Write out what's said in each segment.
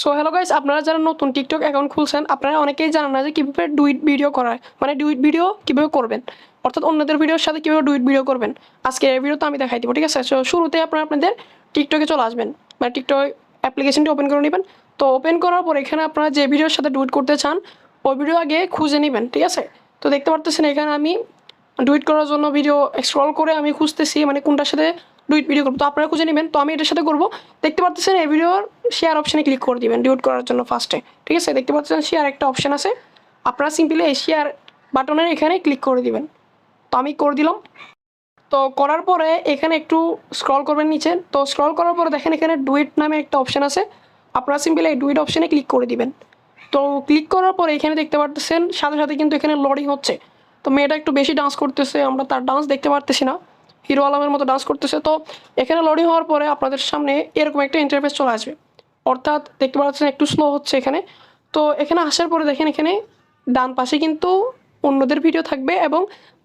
So hello guys আপনারা যারা নতুন টিকটক অ্যাকাউন্ট খুলছেন, আপনারা অনেকেই জানেন না যে কীভাবে ডুইট ভিডিও করা হয় মানে ডুইট ভিডিও কীভাবে করবেন। অর্থাৎ অন্যদের ভিডিওর সাথে কীভাবে ডুইট ভিডিও করবেন। আজকে এই ভিডিওতে আমি দেখাই দিব, ঠিক আছে? সো শুরুতে আপনারা আপনাদের টিকটকে চলে আসবেন। মানে টিকটক অ্যাপ্লিকেশনটি ওপেন করে নেবেন। তো ওপেন করার পর এখানে আপনারা যে ভিডিওর সাথে ডুইট করতে চান, ওই ভিডিও আগে খুঁজে নেবেন, ঠিক আছে? তো, দেখতে পারতেছেন এখানে আমি ডুইট করার জন্য ভিডিও স্ক্রল করে আমি খুঁজতেছি মানে কোনটার সাথে ডুইট ভিডিও করব। তো আপনারা খুঁজে নেবেন। তো আমি এটার সাথে করব। দেখতে পাচ্ছেন এই ভিডিওর শেয়ার অপশানে ক্লিক করে দিবেন ডিউট করার জন্য ফার্স্টে ঠিক আছে? দেখতে পাচ্ছেন শেয়ার একটা অপশান আছে। আপনারা সিম্পলি এই শেয়ার বাটনের এখানে ক্লিক করে দিবেন। তো আমি করে দিলাম। তো করার পরে এখানে একটু স্ক্রল করবেন নিচে। তো স্ক্রল করার পরে দেখেন এখানে ডুইট নামে একটা অপশান আছে। আপনারা সিম্পলি এই ডুইট অপশানে ক্লিক করে দিবেন। তো ক্লিক করার পরে এখানে দেখতে পারতেছেন, সাথে সাথে কিন্তু এখানে লোডিং হচ্ছে। তো মেয়েটা একটু বেশি ডান্স করতেছে, আমরা তার ডান্স দেখতে পারতেছি না। হিরো আলমের মতো ডান্স করতেছে। তো এখানে লোডিং হওয়ার পরে আপনাদের সামনে এরকম একটা ইন্টারফেস চলে আসবে। অর্থাৎ দেখতে পাচ্ছেন একটু স্লো হচ্ছে এখানে। তো এখানে আসার পরে দেখেন এখানে ডান পাশে কিন্তু অন্যদের ভিডিও থাকবে এবং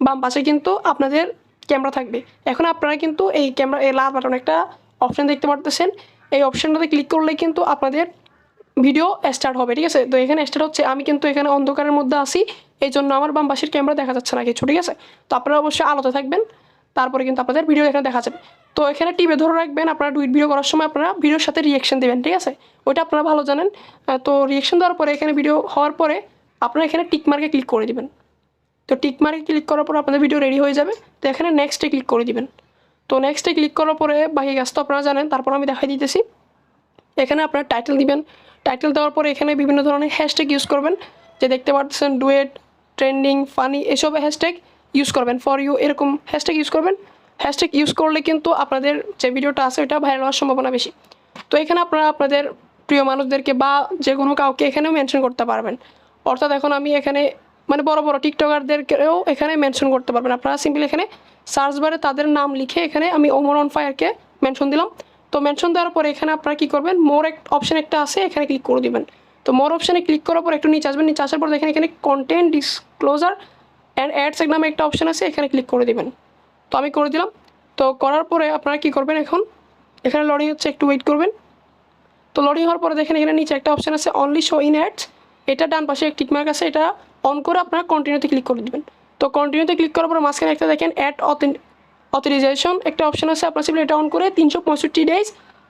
বাম পাশে কিন্তু আপনাদের ক্যামেরা থাকবে। এখন আপনারা কিন্তু এই ক্যামেরা এই লাল বাটন একটা অপশান দেখতে পারতেছেন। এই অপশানটাতে ক্লিক করলে কিন্তু আপনাদের ভিডিও স্টার্ট হবে, ঠিক আছে? তো এখানে স্টার্ট হচ্ছে। আমি কিন্তু এখানে অন্ধকারের মধ্যে আসি এই জন্য আমার বাম পাশের ক্যামেরা দেখা যাচ্ছে না কিছু, ঠিক আছে? তো আপনারা অবশ্যই আলোতে থাকবেন। তারপরে কিন্তু আপনাদের ভিডিও এখানে দেখা যাবে। তো এখানে টিপে ধরে রাখবেন, আপনারা ডুইট ভিডিও করার সময় আপনারা ভিডিওর সাথে রিয়েকশন দেবেন, ঠিক আছে? ওইটা আপনারা ভালো জানেন। তো রিয়েকশন দেওয়ার পরে এখানে ভিডিও হওয়ার পরে আপনারা এখানে টিক মার্কে ক্লিক করে দিবেন। তো টিক মার্কে ক্লিক করার পর আপনাদের ভিডিও রেডি হয়ে যাবে। তো এখানে নেক্সটে ক্লিক করে দিবেন। তো নেক্সটে ক্লিক করার পরে বাকি কাজ তো আপনারা জানেন, তারপর আমি দেখাই দিতেছি। এখানে আপনার টাইটেল দিবেন। টাইটেল দেওয়ার পরে এখানে বিভিন্ন ধরনের হ্যাশট্যাগ ইউজ করবেন। যে দেখতে পাচ্ছেন ডুয়েট ট্রেন্ডিং ফানি এসব হ্যাশট্যাগ ইউজ করবেন ফর ইউ এরকম হ্যাশট্যাগ ইউজ করবেন। হ্যাশট্যাগ ইউজ করলে কিন্তু আপনাদের যে ভিডিওটা আছে ওটা ভাইরাল হওয়ার সম্ভাবনা বেশি। তো এখানে আপনারা আপনাদের প্রিয় মানুষদেরকে বা যে কোনো কাউকে এখানেও মেনশন করতে পারবেন। অর্থাৎ এখন আমি এখানে মানে বড় বড় টিকটকারদেরকেও এখানে মেনশন করতে পারবেন। আপনারা সিম্পলি এখানে সার্চ বারে তাদের নাম লিখে এখানে আমি ওমর অন ফায়ারকে মেনশন দিলাম। তো মেনশন দেওয়ার পরে এখানে আপনারা কী করবেন? মোর এক অপশন একটা আছে, এখানে ক্লিক করে দিবেন। তো মোর অপশানে ক্লিক করার পর একটু নিচে আসবেন। নিচে আসার পর দেখেন এখানে কন্টেন্ট ডিসক্লোজার অ্যান্ড অ্যাডস নামে একটা অপশন আছে, এখানে ক্লিক করে দিবেন। তো আমি করে দিলাম। তো করার পরে আপনারা কী করবেন এখন? এখানে লডিং হচ্ছে, একটু ওয়েট করবেন। তো লোডিং হওয়ার পরে দেখেন এখানে নিচে একটা অপশন আছে অনলি শো ইন অ্যাডস এটা ডান পাশে টিক মার্ক আছে, এটা অন করে আপনারা কন্টিনিউতে ক্লিক করে দেবেন। তো কন্টিনিউতে ক্লিক করার পরে মাঝখানে একটা দেখেন অ্যাড অথরাইজেশন একটা অপশান আছে, আপনার সিম্পলি এটা অন করে তিনশো পঁয়ষট্টি ডেজ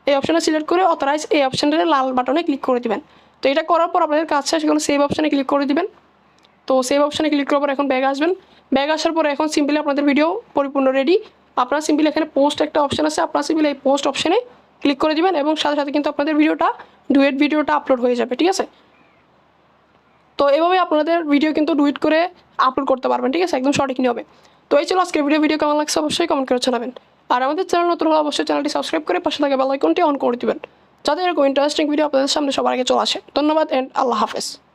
এই অপশানটা সিলেক্ট করে অথরাইজ এই অপশানটাতে লাল বাটনে ক্লিক করে দিবেন। তো এটা করার পর আপনাদের কাজ শেষ সেভ অপশানে ক্লিক করে দিবেন। তো সেভ অপশানে ক্লিক করার পর এখন ব্যাগ আসবেন। ব্যাগ আসার পর এখন সিম্পলি আপনাদের ভিডিও পরিপূর্ণ রেডি আপনারা সিম্পলি এখানে পোস্ট একটা অপশান আছে, আপনারা সিম্পলি এই পোস্ট অপশানে ক্লিক করে দিবেন এবং সাথে সাথে কিন্তু আপনাদের ভিডিওটা ডুয়েট ভিডিওটা আপলোড হয়ে যাবে, ঠিক আছে? তো এভাবে আপনাদের ভিডিও কিন্তু ডুইট করে আপলোড করতে পারবেন, ঠিক আছে? একদম সঠিক নিয়মে। তো এই ছিল আজকের ভিডিও ভিডিও কেমন লাগছে অবশ্যই কমেন্ট করে জানাবেন। আর আমাদের চ্যানেল নতুন হলে অবশ্যই চ্যানেলটি সাবস্ক্রাইব করে পাশে থাকা বেল আইকনটি অন করে দিবেন, যাতে এরকম ইন্টারেস্টিং ভিডিও আপনাদের সামনে সবার আগে চলে আসে। ধন্যবাদ অ্যান্ড আল্লাহ হাফেজ।